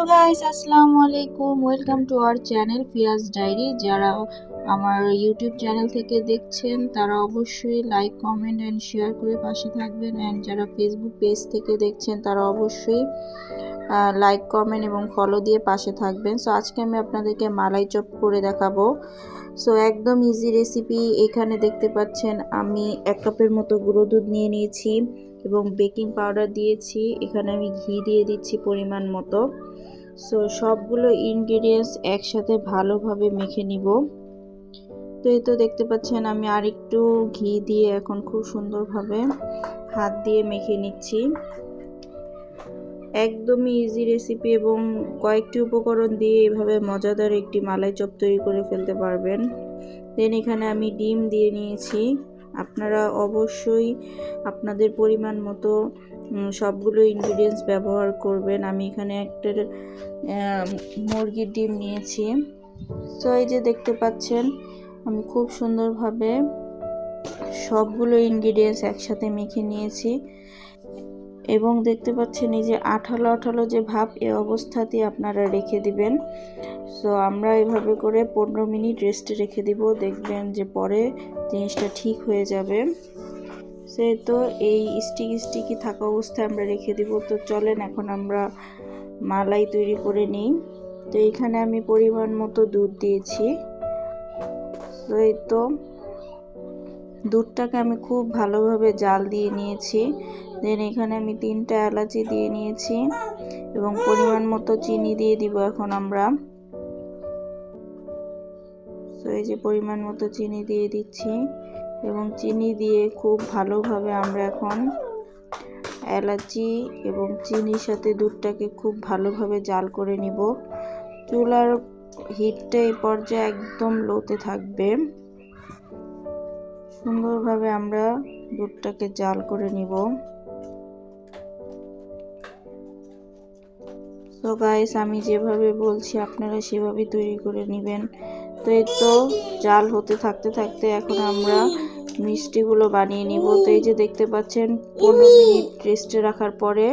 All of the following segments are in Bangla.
হ্যালো গাইস আসসালামু আলাইকুম welcome to our channel Fiaz diary যারা আমার ইউটিউব চ্যানেল থেকে দেখছেন, তারা অবশ্যই লাইক কমেন্ট অ্যান্ড শেয়ার করে পাশে থাকবেন। অ্যান্ড যারা ফেসবুক পেজ থেকে দেখছেন, তারা অবশ্যই লাইক কমেন্ট এবং ফলো দিয়ে পাশে থাকবেন। সো আজকে আমি আপনাদেরকে মালাই চপ করে দেখাবো। সো একদম ইজি রেসিপি এখানে দেখতে পাচ্ছেন, আমি এক কাপের মতো গুঁড়ো দুধ নিয়ে নিয়েছি এবং বেকিং পাউডার দিয়েছি। এখানে আমি ঘি দিয়ে দিচ্ছি পরিমাণ মতো। সো সবগুলো ইনগ্রিডিয়েন্টস একসাথে ভালোভাবে মেখে নিব। তো এই তো দেখতে পাচ্ছেন, আমি আরেকটু ঘি দিয়ে এখন খুব সুন্দরভাবে হাত দিয়ে মেখে নিচ্ছি। একদমই ইজি রেসিপি এবং কয়েকটি উপকরণ দিয়ে এভাবে মজাদার একটি মালাই চপ তৈরি করে ফেলতে পারবেন। দেন এখানে আমি ডিম দিয়ে নিয়েছি। আপনারা অবশ্যই আপনাদের পরিমাণ মতো সবগুলো ইনগ্রিডিয়েন্টস ব্যবহার করবেন। আমি এখানে একটা মুরগির ডিম নিয়েছি। তো এই যে দেখতে পাচ্ছেন, আমি খুব সুন্দরভাবে সবগুলো ইনগ্রিডিয়েন্টস একসাথে মেখে নিয়েছি। এবং দেখতে পাচ্ছেন, এই যে আঠালো আঠালো যে ভাব, এ অবস্থাতেই আপনারা রেখে দিবেন। সো আমরা এভাবে করে পনেরো মিনিট রেস্টে রেখে দিব। দেখবেন যে পরে জিনিসটা ঠিক হয়ে যাবে। সে তো এই স্টিক স্টিকি থাকা অবস্থায় আমরা রেখে দিব, তো চলেন এখন আমরা মালাই তৈরি করে নিই। তো এখানে আমি পরিমাণ মতো দুধ দিয়েছি। তো দুধটাকে আমি খুব ভালোভাবে জাল দিয়ে নিয়েছি। দেন এখানে আমি তিনটা এলাচি দিয়ে নিয়েছি এবং পরিমাণ মতো চিনি দিয়ে দিব এখন আমরা। তো এই যে পরিমাণ মতো চিনি দিয়ে দিচ্ছি। এবং চিনি দিয়ে খুব ভালোভাবে আমরা এখন এলাচি এবং চিনির সাথে দুধটাকে খুব ভালোভাবে জাল করে নিব। চুলার হিটটা এই পর্যায়ে একদম লোতে থাকবে। সুন্দরভাবে আমরা দুধটাকে জাল করে নিব। তো গাইস আমি যেভাবে বলছি, আপনারা সেভাবে তৈরি করে নেবেন। তো এই তো জাল হতে থাকতে থাকতে এখন আমরা মিষ্টিগুলো বানিয়ে নিব। তো এই যে দেখতে পাচ্ছেন পনেরো মিনিট রেস্টে রাখার পরে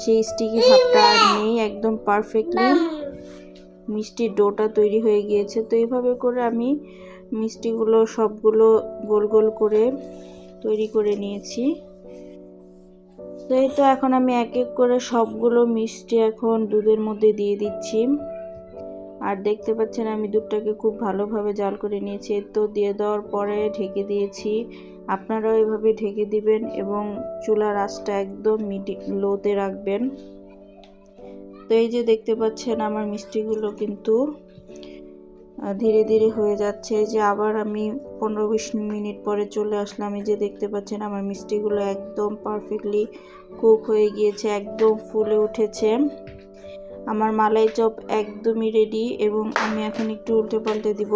সেই স্টিকি ভাবটা আর নেই একদম পারফেক্টলি মিষ্টির ডোটা তৈরি হয়ে গিয়েছে। তো এইভাবে করে আমি মিষ্টিগুলো সবগুলো গোল গোল করে তৈরি করে নিয়েছি। তো এই তো এখন আমি এক এক করে সবগুলো মিষ্টি এখন দুধের মধ্যে দিয়ে দিচ্ছি। আর দেখতে পাচ্ছেন আমি দুধটাকে খুব ভালোভাবে জাল করে নিয়েছি। তো দিয়ে দেওয়ার পরে ঢেকে দিয়েছি। আপনারাও এভাবে ঢেকে দিবেন এবং চুলার আঁচটা একদম মিডি, লোতে রাখবেন। তো এই যে দেখতে পাচ্ছেন আমার মিষ্টিগুলো কিন্তু ধীরে ধীরে হয়ে যাচ্ছে। যে আবার আমি পনেরো বিশ মিনিট পরে চলে আসলাম। এই যে দেখতে পাচ্ছেন আমার মিষ্টিগুলো একদম পারফেক্টলি কুক হয়ে গিয়েছে, একদম ফুলে উঠেছে। আমার মালাই চপ একদমই রেডি এবং আমি এখন একটু উল্টে পাল্টে দিব।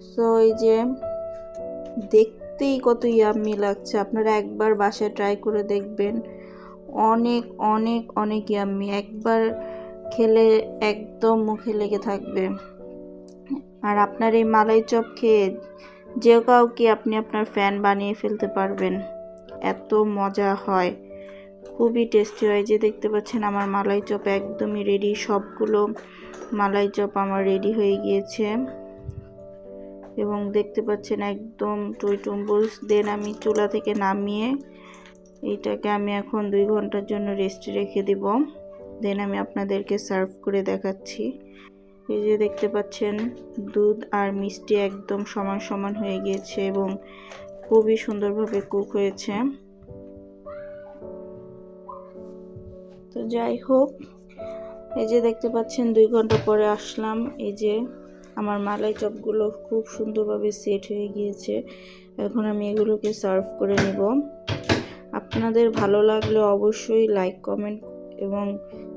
সো এই যে দেখতেই কত ইয়াম্মি লাগছে। আপনারা একবার বাসায় ট্রাই করে দেখবেন। অনেক অনেক অনেক ইয়াম্মি একবার খেলে একদম মুখে লেগে থাকবে। আর আপনার এই মালাই চপ খেয়ে যে কাউকে আপনি আপনার ফ্যান বানিয়ে ফেলতে পারবেন। এত মজা হয়। খুবই টেস্টি হয়। যে দেখতে পাচ্ছেন, আমার মালাই চপ একদমই রেডি সবগুলো মালাই চপ আমার রেডি হয়ে গিয়েছে। এবং দেখতে পাচ্ছেন একদম টুইটুম্বুলস দেন আমি চুলা থেকে নামিয়ে এইটাকে আমি এখন দুই ঘণ্টার জন্য রেস্টে রেখে দিব। দেন আমি আপনাদেরকে সার্ভ করে দেখাচ্ছি। এই যে দেখতে পাচ্ছেন, দুধ আর মিষ্টি একদম সমান সমান হয়ে গিয়েছে এবং খুবই সুন্দরভাবে কুক হয়েছে। তো যাই হোক, এই যে দেখতে পাচ্ছেন দুই ঘণ্টা পরে আসলাম। এই যে আমার মালাই চপগুলো খুব সুন্দরভাবে সেট হয়ে গিয়েছে। এখন আমি এগুলোকে সার্ভ করে নেব। আপনাদের ভালো লাগলে অবশ্যই লাইক, কমেন্ট এবং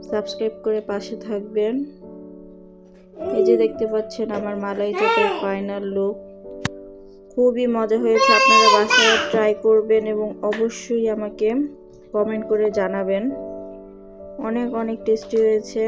সাবস্ক্রাইব করে পাশে থাকবেন। এই যে দেখতে পাচ্ছেন আমার মালাই চপের ফাইনাল লুক। খুবই মজা হয়েছে, আপনারা বাসায় ট্রাই করবেন এবং অবশ্যই আমাকে কমেন্ট করে জানাবেন। অনেক অনেক টেস্টি হয়েছে।